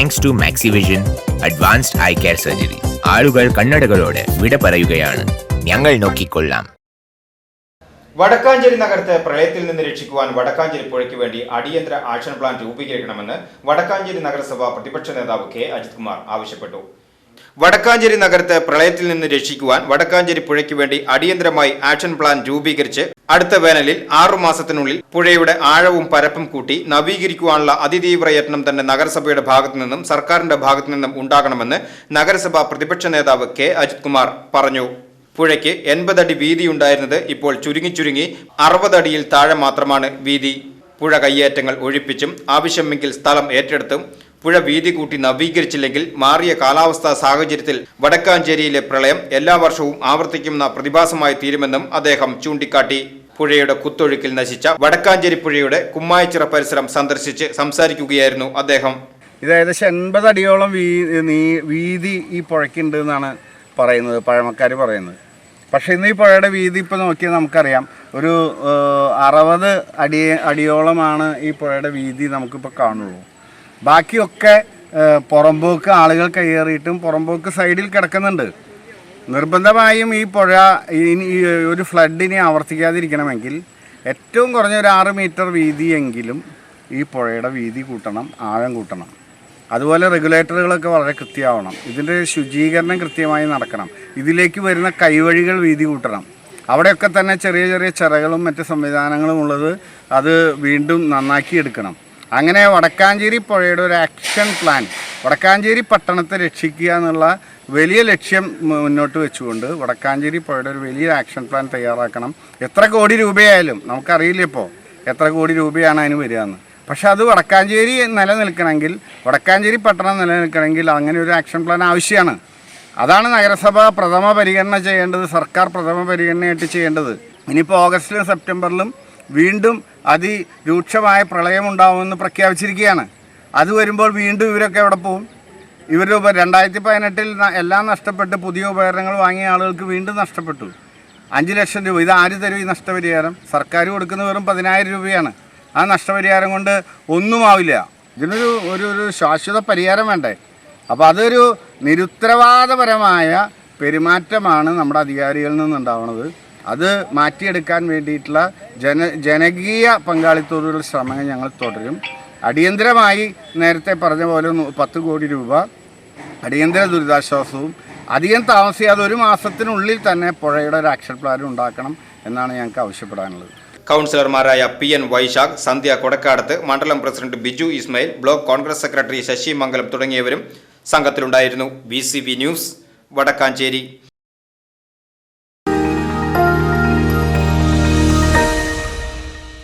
Thanks to Maxivision advanced eye care surgery ആളുകൾ കണ്ണടകളോട് വിട പറയുകയാണ്. ഞങ്ങൾ നോക്കിക്കൊള്ളാം. വടക്കാഞ്ചേരി നഗരത്തെ പ്രളയത്തിൽ നിന്ന് രക്ഷിക്കുവാൻ വടക്കാഞ്ചേരി പുഴയ്ക്ക് വേണ്ടി അടിയന്തര ആക്ഷൻ പ്ലാൻ രൂപീകരിക്കണമെന്ന് വടക്കാഞ്ചേരി നഗരസഭ പ്രതിപക്ഷ നേതാവ് കെ. അജിത് കുമാർ ആവശ്യപ്പെട്ടു. വടക്കാഞ്ചേരി നഗരത്തെ പ്രളയത്തിൽ നിന്ന് രക്ഷിക്കുവാൻ വടക്കാഞ്ചേരി പുഴയ്ക്ക് വേണ്ടി അടിയന്തരമായി ആക്ഷൻ പ്ലാൻ രൂപീകരിച്ച് അടുത്ത വേനലിൽ ആറുമാസത്തിനുള്ളിൽ പുഴയുടെ ആഴവും പരപ്പും കൂട്ടി നവീകരിക്കുവാനുള്ള അതിതീവ്ര യത്നം തന്നെ നഗരസഭയുടെ ഭാഗത്തു നിന്നും സർക്കാരിന്റെ ഭാഗത്തു നിന്നും ഉണ്ടാകണമെന്ന് നഗരസഭാ പ്രതിപക്ഷ നേതാവ് കെ. അജിത് കുമാർ പറഞ്ഞു. പുഴയ്ക്ക് എൺപതടി വീതിയുണ്ടായിരുന്നത് ഇപ്പോൾ ചുരുങ്ങി ചുരുങ്ങി അറുപതടിയിൽ താഴെ മാത്രമാണ് വീതി. പുഴ കയ്യേറ്റങ്ങൾ ഒഴിപ്പിച്ചും ആവശ്യമെങ്കിൽ സ്ഥലം ഏറ്റെടുത്തും പുഴ വീതി കൂട്ടി നവീകരിച്ചില്ലെങ്കിൽ മാറിയ കാലാവസ്ഥാ സാഹചര്യത്തിൽ വടക്കാഞ്ചേരിയിലെ പ്രളയം എല്ലാ വർഷവും ആവർത്തിക്കുന്ന പ്രതിഭാസമായി തീരുമെന്നും അദ്ദേഹം ചൂണ്ടിക്കാട്ടി. പുഴയുടെ കുത്തൊഴുക്കിൽ നശിച്ച വടക്കാഞ്ചേരി പുഴയുടെ കുമ്മായച്ചിറ പരിസരം സന്ദർശിച്ച് സംസാരിക്കുകയായിരുന്നു അദ്ദേഹം. ഇത് ഏകദേശം എൺപത് അടിയോളം വീതി ഈ പുഴയ്ക്കുണ്ട് എന്നാണ് പറയുന്നത് പഴമക്കാർ പറയുന്നത്. പക്ഷേ ഇന്ന് ഈ പുഴയുടെ വീതി ഇപ്പോൾ നോക്കിയാൽ നമുക്കറിയാം ഒരു അറുപത് അടി അടിയോളമാണ് ഈ പുഴയുടെ വീതി നമുക്കിപ്പോൾ കാണുള്ളൂ. ബാക്കിയൊക്കെ പുറമ്പോക്ക് ആളുകൾ കയ്യേറിയിട്ടും പുറമ്പോക്ക് സൈഡിൽ കിടക്കുന്നുണ്ട്. നിർബന്ധമായും ഈ പുഴ ഈ ഒരു ഫ്ലഡിനെ ആവർത്തിക്കാതിരിക്കണമെങ്കിൽ ഏറ്റവും കുറഞ്ഞ ഒരു ആറ് മീറ്റർ വീതിയെങ്കിലും ഈ പുഴയുടെ വീതി കൂട്ടണം ആഴം കൂട്ടണം. അതുപോലെ റെഗുലേറ്ററുകളൊക്കെ വളരെ കൃത്യമാവണം. ഇതിന്റെ ശുചീകരണം കൃത്യമായി നടക്കണം. ഇതിലേക്ക് വരുന്ന കൈവഴികൾ വീതി കൂട്ടണം. അവിടെയൊക്കെ തന്നെ ചെറിയ ചെറിയ ചിറകളും മറ്റ് സംവിധാനങ്ങളും ഉള്ളത് അത് വീണ്ടും നന്നാക്കി എടുക്കണം അങ്ങനെ വടക്കാഞ്ചേരി പുഴയുടെ ഒരു ആക്ഷൻ പ്ലാൻ വടക്കാഞ്ചേരി പട്ടണത്തെ രക്ഷിക്കുക എന്നുള്ള വലിയ ലക്ഷ്യം മുന്നോട്ട് വെച്ചുകൊണ്ട് വടക്കാഞ്ചേരി പുഴയുടെ ഒരു വലിയ ആക്ഷൻ പ്ലാൻ തയ്യാറാക്കണം. എത്ര കോടി രൂപയായാലും നമുക്കറിയില്ല ഇപ്പോൾ എത്ര കോടി രൂപയാണ് അതിന് വരിക എന്ന്. പക്ഷെ അത് വടക്കാഞ്ചേരി നിലനിൽക്കണമെങ്കിൽ വടക്കാഞ്ചേരി പട്ടണം നിലനിൽക്കണമെങ്കിൽ അങ്ങനെ ഒരു ആക്ഷൻ പ്ലാൻ ആവശ്യമാണ്. അതാണ് നഗരസഭ പ്രഥമ പരിഗണന ചെയ്യേണ്ടത് സർക്കാർ പ്രഥമ പരിഗണനയായിട്ട് ചെയ്യേണ്ടത്. ഇനിയിപ്പോൾ ഓഗസ്റ്റിലും സെപ്റ്റംബറിലും വീണ്ടും അതിരൂക്ഷമായ പ്രളയമുണ്ടാവുമെന്ന് പ്രഖ്യാപിച്ചിരിക്കുകയാണ്. അത് വരുമ്പോൾ വീണ്ടും ഇവരൊക്കെ എവിടെ പോവും? ഇവർ രണ്ടായിരത്തി പതിനെട്ടിൽ എല്ലാം നഷ്ടപ്പെട്ട് പുതിയ ഉപകരണങ്ങൾ വാങ്ങിയ ആളുകൾക്ക് വീണ്ടും നഷ്ടപ്പെട്ടു. അഞ്ച് ലക്ഷം രൂപ. ഇത് ആര് തരും ഈ നഷ്ടപരിഹാരം? സർക്കാർ കൊടുക്കുന്ന വെറും പതിനായിരം രൂപയാണ്. ആ നഷ്ടപരിഹാരം കൊണ്ട് ഒന്നും ആവില്ല. ഇതിനൊരു ഒരു ഒരു ശാശ്വത പരിഹാരം വേണ്ടേ? അപ്പോൾ അതൊരു നിരുത്തരവാദപരമായ പെരുമാറ്റമാണ് നമ്മുടെ അധികാരികളിൽ നിന്നുണ്ടാവുന്നത് അത് മാറ്റിയെടുക്കാൻ വേണ്ടിയിട്ടുള്ള ജന ജനകീയ പങ്കാളിത്തോടുള്ള ശ്രമങ്ങൾ ഞങ്ങൾ തുടരും. അടിയന്തരമായി നേരത്തെ പറഞ്ഞ പോലെ പത്ത് കോടി രൂപ അടിയന്തര ദുരിതാശ്വാസവും അധികം താമസിയാതെ ഒരു മാസത്തിനുള്ളിൽ തന്നെ പുഴയുടെ ഒരു ആക്ഷൻ പ്ലാൻ ഉണ്ടാക്കണം എന്നാണ് ഞങ്ങൾക്ക് ആവശ്യപ്പെടാനുള്ളത്. കൗൺസിലർമാരായ പി എൻ വൈശാഖ് സന്ധ്യ കൊടക്കാടത്ത് മണ്ഡലം president Biju Ismail block Congress secretary Sasi Mangalam തുടങ്ങിയവരും സംഘത്തിലുണ്ടായിരുന്നു. B news Vadakkanchery.